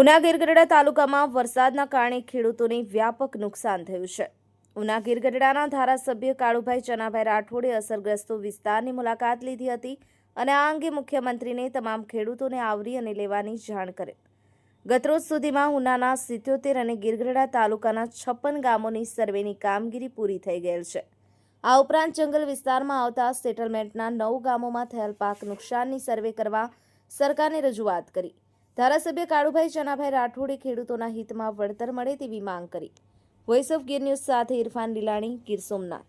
ઉના ગીરગઢડા તાલુકામાં વરસાદના કારણે ખેડૂતોને વ્યાપક નુકસાન થયું છે. ઉના ગીરગઢડાના ધારાસભ્ય કાળુભાઈ ચનાભાઈ રાઠોડે અસરગ્રસ્તો વિસ્તારની મુલાકાત લીધી હતી અને આ અંગે મુખ્યમંત્રીને તમામ ખેડૂતોને આવરી અને લેવાની જાણ કરી. ગતરોજ સુધીમાં ઉનાના સિત્યોતેર અને ગીરગઢડા તાલુકાના છપ્પન ગામોની સર્વેની કામગીરી પૂરી થઈ ગયેલ છે. આ ઉપરાંત જંગલ વિસ્તારમાં આવતા સેટલમેન્ટના નવ ગામોમાં થયેલ પાક નુકસાનની સર્વે કરવા સરકારને રજૂઆત કરી. ધારાસભ્ય કાળુભાઈ ચનાભાઈ રાઠોડે ખેડૂતોના હિતમાં વળતર મળે તેવી માંગ કરી. વોઇસ ઓફ ગીર ન્યૂઝ સાથે ઇરફાન લીલાણી, ગીર સોમનાથ.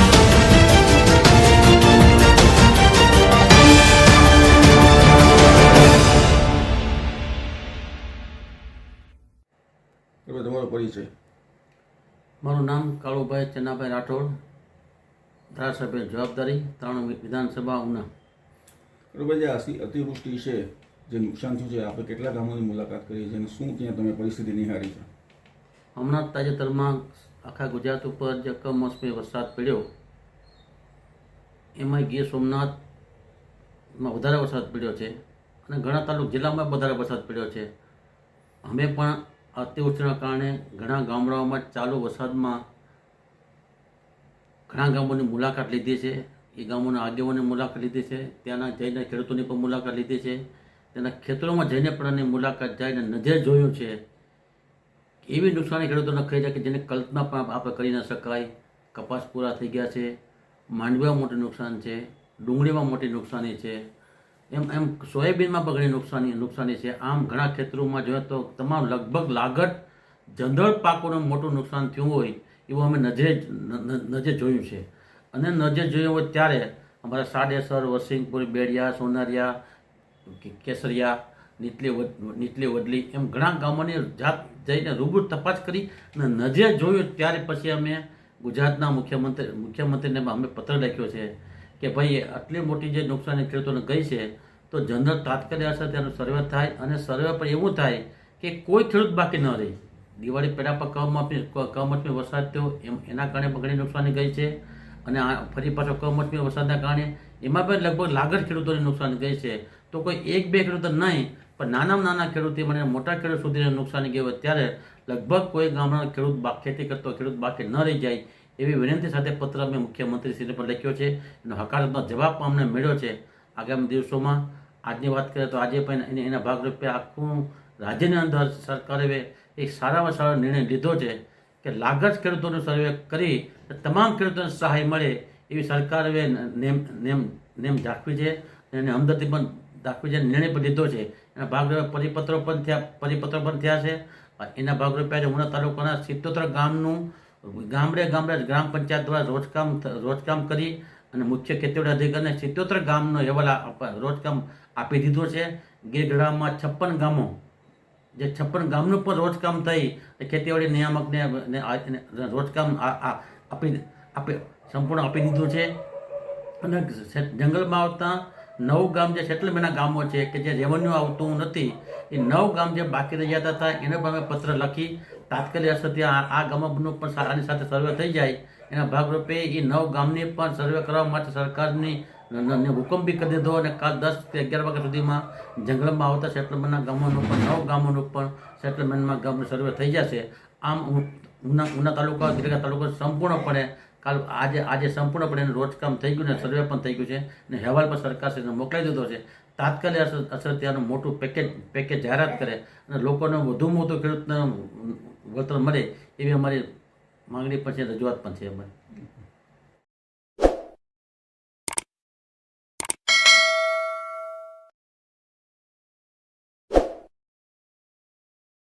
એટલે તમારો પરિચય. મારું નામ કાળુભાઈ ચન્નાભાઈ રાઠોડ ધારાસભ્ય જવાબદારી ત્રણ વિધાનસભા ઉના. કાળુભાઈ જે અતિવૃષ્ટિ છે જે નુકસાન થયું છે આપણે કેટલા ગામોની મુલાકાત કરી છે અને શું ત્યાં તમે પરિસ્થિતિ નિહાળી છે? હમણાં તાજેતરમાં આખા ગુજરાત ઉપર જે કમોસમી વરસાદ પડ્યો એમાં ગીર સોમનાથમાં વધારે વરસાદ પડ્યો છે અને ઘણા તાલુક જિલ્લામાં વધારે વરસાદ પડ્યો છે. અમે પણ અતિવૃષ્ટિના કારણે ઘણા ગામડાઓમાં ચાલુ વરસાદમાં ઘણા ગામોની મુલાકાત લીધી છે. એ ગામોના આગેવાનોની મુલાકાત લીધી છે. ત્યાંના જઈને ખેડૂતોની પણ મુલાકાત લીધી છે. તેના ખેતરોમાં જઈને પણ એની મુલાકાત જઈને નજરે જોયું છે. એવી નુકસાની ખેડૂતોને કહી છે કે જેની કલ્પના પણ આપણે કરી ન શકાય. કપાસ પૂરા થઈ ગયા છે. માંડવીમાં મોટું નુકસાન છે. ડુંગળીમાં મોટી નુકસાની છે. એમ એમ સોયાબીનમાં પણ ઘણી નુકસાની નુકસાની છે. આમ ઘણા ખેતરોમાં જોઈએ તો તમામ લગભગ લાગત જનરલ પાકોનું મોટું નુકસાન થયું હોય એવું અમે નજરે નજરે જોયું છે. અને નજરે જોયું હોય ત્યારે અમારા સાડેસર વસિંગપુર બેડિયા, સોનારિયા કેસરિયા, નીતલી નીચલી વડલી એમ ઘણા ગામોની જાત જઈને રૂબરૂ તપાસ કરી અને નજરે જોયું ત્યારે પછી અમે ગુજરાતના મુખ્યમંત્રી, મુખ્યમંત્રીને અમે પત્ર લખ્યો છે. કે ભાઈ, આટલી મોટી જે નુકસાની ખેડૂતોને ગઈ છે, તો જનરલ તાત્કાલિક અસર તેનો સર્વે થાય અને સર્વે પર એવું થાય કે કોઈ ખેડૂત બાકી ન રહે. દિવાળી પહેલાં પર કમોસમી કમોસમી વરસાદ થયો, એમ, એના કારણે પણ નુકસાની ગઈ છે. અને ફરી પાછો કમોસમી વરસાદના કારણે એમાં પણ લગભગ લાગત ખેડૂતોને નુકસાન ગઈ છે. તો કોઈ એક, બે ખેડૂતો નહીં, પણ નાનામાં નાના ખેડૂતથી મને મોટા ખેડૂત સુધીને નુકસાની ગયું ત્યારે લગભગ કોઈ ગામના ખેડૂત ખેતી કરતો ખેડૂત બાકી ન રહી જાય. એવી વિનંતી સાથે પત્ર અમે મુખ્યમંત્રીશ્રીને પણ લખ્યો છે. એનો હકારાત્મક જવાબ પણ અમને મળ્યો છે. આગામી દિવસોમાં આજની વાત કરીએ તો આજે પણ એને એના ભાગરૂપે આખું રાજ્યની અંદર સરકારે એક સારામાં સારો નિર્ણય લીધો છે કે લાગત ખેડૂતોનો સર્વે કરી તમામ ખેડૂતોને સહાય મળે એવી સરકારે નેમ નેમ નેમ દાખવી છે અને હમદર્દી પણ દાખવી છે નિર્ણય પણ લીધો છે. એના ભાગરૂપે પરિપત્રો પણ થયા પરિપત્રો પણ થયા છે. એના ભાગરૂપે આજે ઉના તાલુકાના સિત્તોતેર ગામનું ગામડે ગામડે ગ્રામ પંચાયત દ્વારા રોજકામ રોજકામ કરી અને મુખ્ય ખેતીવાડી અધિકારીને સિત્યોતેર ગામનો અહેવાલ રોજકામ આપી દીધો છે. ગીરગઢામાં છપ્પન ગામો, જે છપ્પન ગામનું પણ રોજકામ થઈ ખેતીવાડી નિયામકને રોજકામ આપી આપી, સંપૂર્ણ આપી દીધું છે. અને જંગલમાં આવતા નવ ગામ જે સેટલમેન્ટના ગામો છે, કે જે રેવન્યુ આવતું નથી, એ નવ ગામ જે બાકી રહી જતા હતા, એને પણ અમે પત્ર લખી તાત્કાલિક અસરથી આ ગામોનું પણ આની સાથે સર્વે થઈ જાય. એના ભાગરૂપે એ નવ ગામની પણ સર્વે કરવા માટે સરકારની હુકમ બી કરી દીધો અને કાલ દસ કે અગિયાર વાગ્યા સુધીમાં જંગલમાં આવતા સેટલમેન્ટના ગામોનું પણ નવ ગામોનું પણ સેટલમેન્ટમાં ગામનું સર્વે થઈ જશે. આમ ઉના ઉના તાલુકા ગીરગા તાલુકો સંપૂર્ણપણે કાલ આજે આજે સંપૂર્ણપણે એનું રોજકામ થઈ ગયું ને સર્વે પણ થઈ ગયું છે અને અહેવાલ પણ સરકારશ્રીને મોકલાઈ દીધો છે. તાત્કાલિક અસર ત્યાંનું મોટું પેકેજ પેકેજ જાહેરાત કરે અને લોકોને વધુમાં વધુ ખેડૂતને વળતર મળે એવી અમારી માંગણી પણ છે રજૂઆત પણ છે અમારી.